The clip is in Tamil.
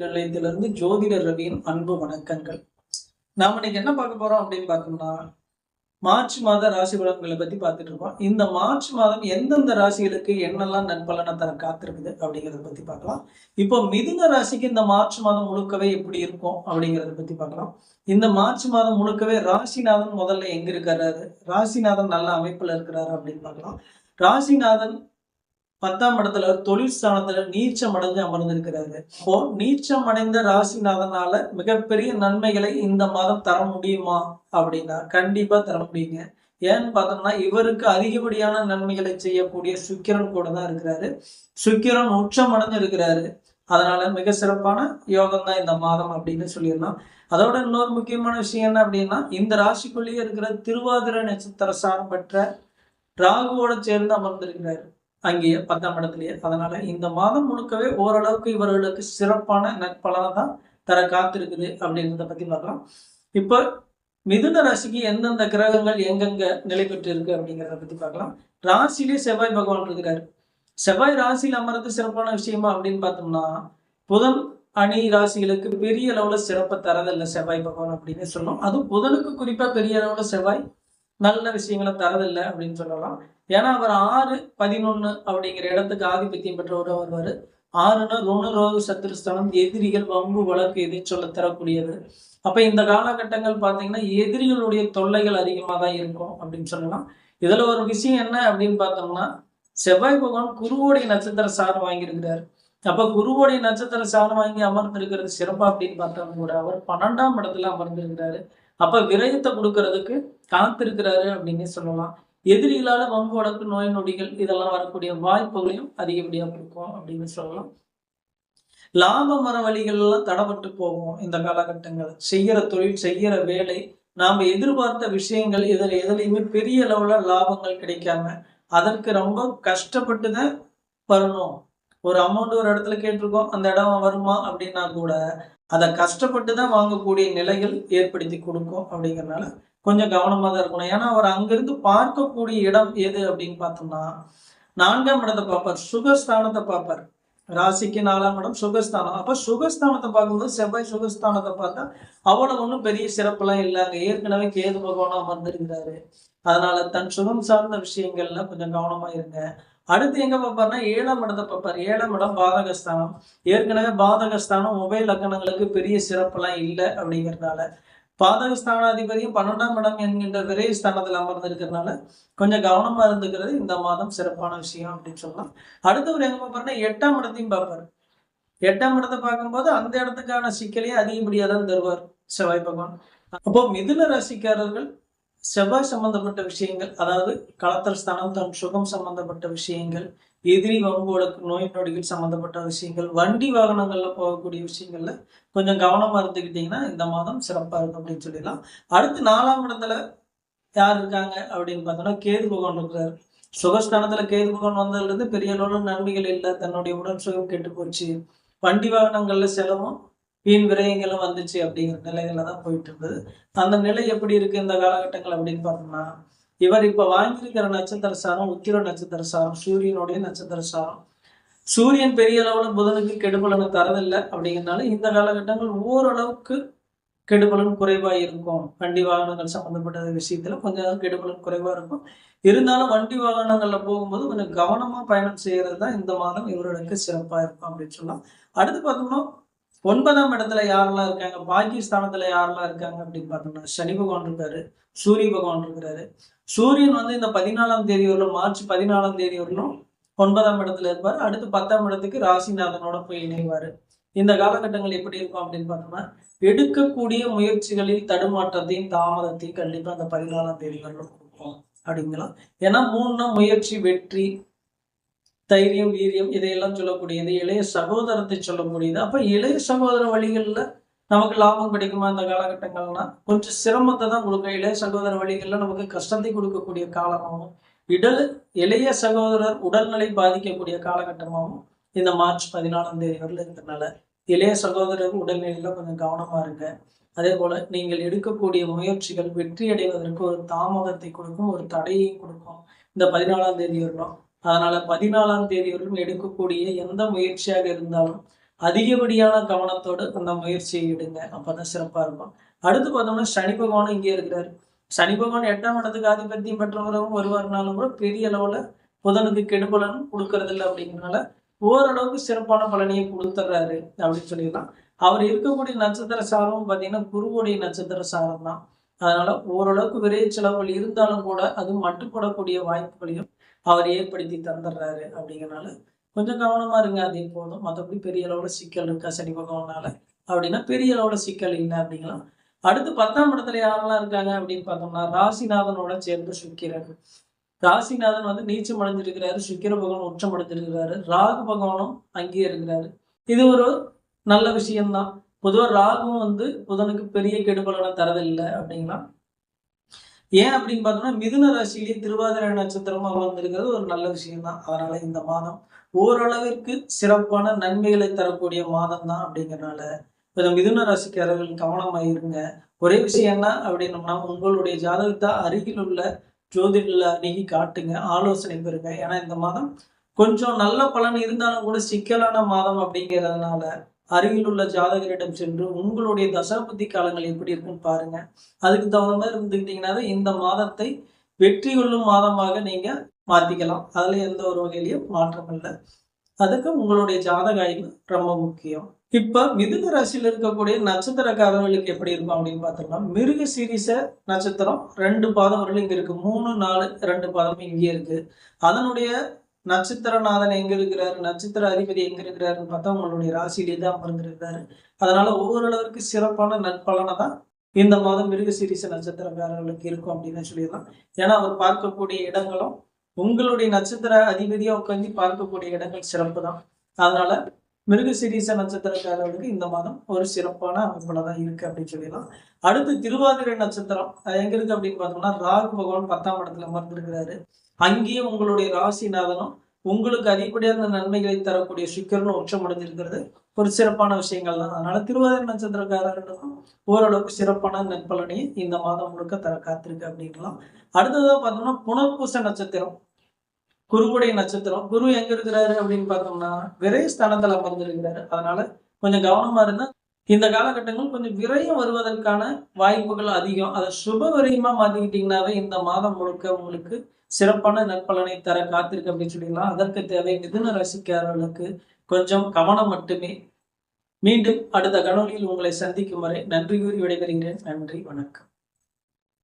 நிலையத்திலிருந்து ஜோதிடர் ரவியின் அன்பு வணக்கங்கள். நாம இன்னைக்கு என்ன பார்க்க போறோம் அப்படின்னு பார்த்தோம்னா மார்ச் மாத ராசி பலன்களை பத்தி பார்த்துட்டு இருக்கோம். இந்த மார்ச் மாதம் எந்தெந்த ராசிகளுக்கு என்னெல்லாம் நண்பலனை தர காத்திருக்குது அப்படிங்கறத பத்தி பார்க்கலாம். இப்போ மிதுன ராசிக்கு இந்த மார்ச் மாதம் முழுக்கவே எப்படி இருக்கும் அப்படிங்கறத பத்தி பார்க்கலாம். இந்த மார்ச் மாதம் முழுக்கவே ராசிநாதன் முதல்ல எங்க இருக்கிறாரு ராசிநாதன் நல்ல அமைப்புல இருக்கிறாரு அப்படின்னு பார்க்கலாம். ராசிநாதன் பத்தாம் இடத்துல தொழில் ஸ்தானத்துல நீச்சம் அடைஞ்சு அமர்ந்திருக்கிறாரு. அப்போ நீச்சம் அடைந்த ராசிநாதனால மிகப்பெரிய நன்மைகளை இந்த மாதம் தர முடியுமா? அப்படின்னா கண்டிப்பா தர முடியுங்க. ஏன்னு பார்த்தோம்னா இவருக்கு அதிகப்படியான நன்மைகளை செய்யக்கூடிய சுக்கிரன் கூட தான் இருக்கிறாரு. சுக்கிரன் உச்சம் அடைஞ்சு இருக்கிறாரு. அதனால மிக சிறப்பான யோகம் தான் இந்த மாதம் அப்படின்னு சொல்லிடலாம். அதோட இன்னொரு முக்கியமான விஷயம் என்ன அப்படின்னா இந்த ராசிக்குள்ளேயே இருக்கிற திருவாதிரை நட்சத்திர சாரம் பெற்ற ராகுவோட சேர்ந்து அமர்ந்திருக்கிறாரு. அங்கேயே பத்தாம் இடத்துலயே அதனால இந்த மாதம் முழுக்கவே ஓரளவுக்கு இவர்களுக்கு சிறப்பான நற்பலனை தான் தர காத்திருக்குது அப்படின்றத பத்தி பார்க்கலாம். இப்போ மிதுன ராசிக்கு எந்தெந்த கிரகங்கள் எங்கெங்க நிலை பெற்று இருக்கு அப்படிங்கிறத பத்தி பார்க்கலாம். ராசியிலே செவ்வாய் பகவான் இருக்கிறாரு செவ்வாய் ராசியில் அமர்ந்து சிறப்பான விஷயமா அப்படின்னு பார்த்தோம்னா புதன் அணி ராசிகளுக்கு பெரிய அளவுல சிறப்பை தரதில்லை செவ்வாய் பகவான் அப்படின்னு சொல்லணும். அதுவும் புதனுக்கு குறிப்பா பெரிய அளவுல செவ்வாய் நல்ல விஷயங்களை தரதில்லை அப்படின்னு சொல்லலாம். ஏன்னா அவர் ஆறு பதினொன்னு அப்படிங்கிற இடத்துக்கு ஆதிபத்தியம் பெற்றவர் வருவாரு ஆறுனா ரோணு ரோக எதிரிகள் வம்பு வழக்கு எதை சொல்ல தரக்கூடியது. அப்ப இந்த காலகட்டங்கள் பாத்தீங்கன்னா எதிரிகளுடைய தொல்லைகள் அதிகமாக தான் இருக்கும் அப்படின்னு சொல்லலாம். இதுல ஒரு விஷயம் என்ன அப்படின்னு பார்த்தோம்னா செவ்வாய் பகவான் குருவோடைய நட்சத்திர சாரம் வாங்கியிருக்கிறார். அப்ப குருவோடைய நட்சத்திர சாரம் வாங்கி அமர்ந்திருக்கிறது சிறப்பா அப்படின்னு பார்த்தோம் கூட அவர் பன்னெண்டாம் இடத்துல அமர்ந்திருக்கிறாரு. அப்ப விரயத்தை கொடுக்கறதுக்கு காத்திருக்கிறாரு அப்படின்னு சொல்லலாம். எதிரிகளால் வம்பு வழக்கு நோய் நொடிகள் இதெல்லாம் வரக்கூடிய வாய்ப்புகளையும் அதிகப்படியாக கொடுக்கும் அப்படின்னு சொல்லலாம். லாப மர வழிகள் எல்லாம் தடப்பட்டு போகும் இந்த காலகட்டங்கள் செய்கிற தொழில் செய்கிற வேலை நாம் எதிர்பார்த்த விஷயங்கள் இதில் எதுலையுமே பெரிய அளவில் லாபங்கள் கிடைக்காம அதற்கு ரொம்ப கஷ்டப்பட்டு தான் வரணும். ஒரு அமௌண்ட் ஒரு இடத்துல கேட்டிருக்கோம் அந்த இடம் வருமா அப்படின்னா கூட அதை கஷ்டப்பட்டு தான் வாங்கக்கூடிய நிலைகள் ஏற்படுத்தி கொடுக்கும் அப்படிங்கிறனால கொஞ்சம் கவனமாக தான் இருக்கணும். ஏன்னா அவர் அங்கிருந்து பார்க்கக்கூடிய இடம் எது அப்படின்னு பார்த்தோம்னா நான்காம் இடத்தை பார்ப்பார் சுகஸ்தானத்தை பார்ப்பார். ராசிக்கு நாலாம் இடம் சுகஸ்தானம். அப்போ சுகஸ்தானத்தை பார்க்கும்போது செவ்வாய் சுகஸ்தானத்தை பார்த்தா அவ்வளவு ஒன்றும் பெரிய சிறப்புலாம் இல்லைங்க ஏற்கனவே கேது பகவானா அமர்ந்திருக்கிறாரு. அதனால தன் சுகம் சார்ந்த விஷயங்கள்ல கொஞ்சம் கவனமா இருங்க. அடுத்து எங்க பார்ப்பாருன்னா ஏழாம் இடத்தை பார்ப்பார். ஏழாம் இடம் பாதகஸ்தானம். ஏற்கனவே பாதகஸ்தானம் மொபைல் லக்கணங்களுக்கு பெரிய சிறப்பெல்லாம் இல்லை அப்படிங்கிறதுனால. பாதகஸ்தானாதிபதியும் பன்னெண்டாம் இடம் என்கின்ற விரை ஸ்தானத்தில் அமர்ந்திருக்கிறதுனால கொஞ்சம் கவனமா இருந்துக்கிறது இந்த மாதம் சிறப்பான விஷயம் அப்படின்னு சொல்லலாம். அடுத்தவர் எங்க பார்ப்பாருன்னா எட்டாம் இடத்தையும் பார்ப்பார். எட்டாம் இடத்தை பார்க்கும்போது அந்த இடத்துக்கான சிக்கலையும் அதிகப்படியாக தான் தருவார் செவ்வாய் பகவான். அப்போ மிதுன ராசிக்காரர்கள் செவ்வாய் சம்பந்தப்பட்ட விஷயங்கள் அதாவது களத்தல் ஸ்தானம் தன் சுகம் சம்பந்தப்பட்ட விஷயங்கள் எதிரி வம்புகளுக்கு நோய் நொடிகள் சம்பந்தப்பட்ட விஷயங்கள் வண்டி வாகனங்கள்ல போகக்கூடிய விஷயங்கள்ல கொஞ்சம் கவனமா இருந்துக்கிட்டீங்கன்னா இந்த மாதம் சிறப்பா இருக்கும் அப்படின்னு சொல்லிடலாம். அடுத்து நாலாம் இடத்துல யார் இருக்காங்க அப்படின்னு பார்த்தோம்னா கேது பகவான் இருக்கிறார். சுகஸ்தானத்துல கேது பகவான் வந்ததுல இருந்து பெரிய அளவுல நன்மைகள் இல்லை. தன்னுடைய உடல் சுகம் கெட்டு போச்சு. வண்டி வாகனங்கள்ல செலவும் வீண் விரயங்களும் வந்துச்சு அப்படிங்கிற நிலைகள்ல தான் போயிட்டு இருந்தது. அந்த நிலை எப்படி இருக்கு இந்த காலகட்டங்கள் அப்படின்னு பார்த்தோம்னா இவர் இப்ப வாங்கியிருக்கிற நட்சத்திர சாரம் உத்திர நட்சத்திர சாரம் சூரியனுடைய நட்சத்திர சாரம். சூரியன் பெரிய அளவுல புதனுக்கு கெடுபலனை தரதில்லை அப்படிங்கிறனால இந்த காலகட்டங்கள் ஓரளவுக்கு கெடுபலன் குறைவா இருக்கும். வண்டி வாகனங்கள் சம்பந்தப்பட்ட விஷயத்துல கொஞ்சம் கெடுபலன் குறைவா இருக்கும். இருந்தாலும் வண்டி வாகனங்கள்ல போகும்போது கொஞ்சம் கவனமா பயணம் செய்யறது தான் இந்த மாதம் இவர்களுக்கு சிறப்பா இருக்கும் அப்படின்னு சொல்லலாம். அடுத்து பார்த்தோம்னா ஒன்பதாம் இடத்துல யாரெல்லாம் இருக்காங்க? பாகிஸ்தானத்துல யாரெல்லாம் இருக்காங்க அப்படின்னு பார்த்தோம்னா சனி பகவான் இருக்காரு சூரிய பகவான் இருக்கிறாரு. சூரியன் வந்து இந்த பதினாலாம் தேதி வரலும் மார்ச் பதினாலாம் தேதி வரலும் ஒன்பதாம் இடத்துல இருப்பார். அடுத்து பத்தாம் இடத்துக்கு ராசிநாதனோட போய் இணைவாரு. இந்த காலகட்டங்கள் எப்படி இருக்கும் அப்படின்னு பார்த்தோம்னா எடுக்கக்கூடிய முயற்சிகளில் தடுமாற்றத்தையும் தாமதத்தையும் கண்டிப்பா அந்த பதினாலாம் தேதி வரலும் கொடுக்கும் அப்படிங்கலாம். ஏன்னா மூணுனா முயற்சி வெற்றி தைரியம் வீரியம் இதையெல்லாம் சொல்லக்கூடியது. இளைய சகோதரத்தை சொல்ல முடியுது அப்ப இளைய சகோதர வழிகளில் நமக்கு லாபம் கிடைக்குமா இந்த காலகட்டங்கள்னா? கொஞ்சம் சிரமத்தை தான் கொடுக்கும். இளைய சகோதர வழிகளில் நமக்கு கஷ்டத்தை கொடுக்கக்கூடிய காலமாகவும் இடல் இளைய சகோதரர் உடல்நிலை பாதிக்கக்கூடிய காலகட்டமாகவும் இந்த மார்ச் பதினாலாம் தேதி வரல இருக்கிறதுனால இளைய சகோதரர் உடல்நிலையில கொஞ்சம் கவனமா இருங்க. அதே போல நீங்கள் எடுக்கக்கூடிய முயற்சிகள் வெற்றி அடைவதற்கு ஒரு தாமதத்தை கொடுக்கும் ஒரு தடையை கொடுக்கும். இந்த பதினாலாம் தேதி வரலாம் அதனால பதினாலாம் தேதி வரையும் எடுக்கக்கூடிய எந்த முயற்சியாக இருந்தாலும் அதிகப்படியான கவனத்தோடு அந்த முயற்சியை எடுங்க. அப்பதான் சிறப்பா இருக்கும். அடுத்து பார்த்தோம்னா சனி பகவானும் இங்கே இருக்கிறாரு. சனி பகவான் எட்டாம் இடத்துக்கு ஆதிபத்தியம் பெற்றவரும் வருவாருனாலும் கூட பெரிய அளவுல புதனுக்கு கெடுபலன் கொடுக்கறது இல்லை அப்படிங்கிறனால ஓரளவுக்கு சிறப்பான பலனையை கொடுத்துட்றாரு அப்படின்னு சொல்லிடலாம். அவர் இருக்கக்கூடிய நட்சத்திர சாரம் பார்த்தீங்கன்னா குருவுடைய நட்சத்திர சாரம் தான். அதனால ஓரளவுக்கு விரைவு செலவுகள் இருந்தாலும் கூட அது மட்டுப்படக்கூடிய வாய்ப்புகளையும் அவர் ஏற்படுத்தி தந்துடுறாரு அப்படிங்கிறனால கொஞ்சம் கவனமா இருங்க அது போதும். மற்றபடி பெரிய அளவுல சிக்கல் இருக்கா சனி பகவானால? அப்படின்னா பெரிய அளவுல சிக்கல் இல்லை அப்படிங்கலாம். அடுத்து பத்தாம் இடத்துல யாரெல்லாம் இருக்காங்க அப்படின்னு பார்த்தோம்னா ராசிநாதனோட சேர்ந்து சுக்கிரன். ராசிநாதன் வந்து நீச்சம் அடைஞ்சிருக்கிறாரு சுக்கிர பகவான் உச்சம் அடைஞ்சிருக்கிறாரு ராகு பகவானும் அங்கேயே இருக்கிறாரு. இது ஒரு நல்ல விஷயம்தான். பொதுவாக ராகுவும் வந்து புதனுக்கு பெரிய கெடுபலனை தரதில்லை அப்படிங்களா? ஏன் அப்படின்னு பார்த்தோம்னா மிதுன ராசியிலேயே திருவாதிரை நட்சத்திரமா வந்திருக்கிறது ஒரு நல்ல விஷயம்தான். அதனால இந்த மாதம் ஓரளவிற்கு சிறப்பான நன்மைகளை தரக்கூடிய மாதம் தான் அப்படிங்கிறனால இந்த மிதுன ராசிக்காரர்கள் கவனமாயிருங்க. ஒரே விஷயம் என்ன அப்படின்னம்னா உங்களுடைய ஜாதகத்தை அருகில் உள்ள ஜோதிடல அணுகி காட்டுங்க. ஆலோசனை பெறுங்க. ஏன்னா இந்த மாதம் கொஞ்சம் நல்ல பலன் இருந்தாலும் கூட சிக்கலான மாதம் அப்படிங்கிறதுனால அருகில் உள்ள ஜாதகரிடம் சென்று உங்களுடைய தசாபதி காலங்கள் எப்படி இருக்குன்னு பாருங்க. அதுக்கு தகுந்த மாதிரி இருந்துக்கிட்டீங்கன்னாவே இந்த மாதத்தை வெற்றி கொள்ளும் மாதமாக நீங்க மாத்திக்கலாம். அதுல எந்த ஒரு வகையிலையும் மாற்றம் இல்லை. அதுக்கு உங்களுடைய ஜாதக ஆய்வு ரொம்ப முக்கியம். இப்ப மிதுன ராசியில் இருக்கக்கூடிய நட்சத்திரக்காரர்களுக்கு எப்படி இருக்கும் அப்படின்னு பார்த்தோம்னா மிருக சீரிச நட்சத்திரம் ரெண்டு பாதம் வரலும் இங்க இருக்கு. மூணு நாலு ரெண்டு பாதம் இங்கே இருக்கு. அதனுடைய நட்சத்திரநாதன் எங்க இருக்கிறாரு? நட்சத்திர அதிபதி எங்க இருக்கிறாருன்னு பார்த்தா உங்களுடைய ராசியிலே தான் அமர்ந்திருக்கிறாரு. அதனால அளவிற்கு சிறப்பான நட்பலனை தான் இந்த மாதம் மிருக சீரிச நட்சத்திரக்காரர்களுக்கு இருக்கும் அப்படின்னு சொல்லிடலாம். ஏன்னா அவர் பார்க்கக்கூடிய இடங்களும் உங்களுடைய நட்சத்திர அதிபதியா உட்காந்து பார்க்கக்கூடிய இடங்கள் சிறப்பு தான் அதனால மிருக சிரீச நட்சத்திரக்காரர்களுக்கு இந்த மாதம் ஒரு சிறப்பான அமைப்புல தான் இருக்கு அப்படின்னு சொல்லிடலாம். அடுத்து திருவாதிரை நட்சத்திரம் எங்க இருக்கு அப்படின்னு பார்த்தோம்னா ராகு பகவான் பத்தாம் இடத்துல அமர்ந்திருக்கிறாரு. அங்கேயே உங்களுடைய ராசிநாதனும் உங்களுக்கு அதிகப்படியான நன்மைகளை தரக்கூடிய சுக்கரனும் உச்சம் அடைஞ்சிருக்கிறது ஒரு சிறப்பான விஷயங்கள் தான். அதனால திருவாதிரை நட்சத்திரக்காரர்களுக்கும் ஓரளவுக்கு சிறப்பான நெற்பலனையும் இந்த மாதம் முழுக்க தர காத்திருக்கு அப்படின்லாம் அடுத்ததாக பார்த்தோம்னா புனர்பூச நட்சத்திரம். குருவுடைய நட்சத்திரம். குரு எங்க இருக்கிறாரு அப்படின்னு பார்த்தோம்னா விரை ஸ்தானத்தில் அமர்ந்திருக்கிறாரு. அதனால கொஞ்சம் கவனமா இருந்தா இந்த காலகட்டங்கள் கொஞ்சம் விரயம் வருவதற்கான வாய்ப்புகள் அதிகம். அதை சுப விரயமா மாத்திக்கிட்டீங்கன்னாவே இந்த மாதம் முழுக்க உங்களுக்கு சிறப்பான நற்பலனை தர காத்திருக்கு அப்படின்னு சொல்லிடலாம். அதற்கு தேவை மிதுன ரசிக்காரர்களுக்கு கொஞ்சம் கவனம் மட்டுமே. மீண்டும் அடுத்த கனொலியில் உங்களை சந்திக்கும் வரை நன்றி கூறி விடைபெறுகிறேன். நன்றி வணக்கம்.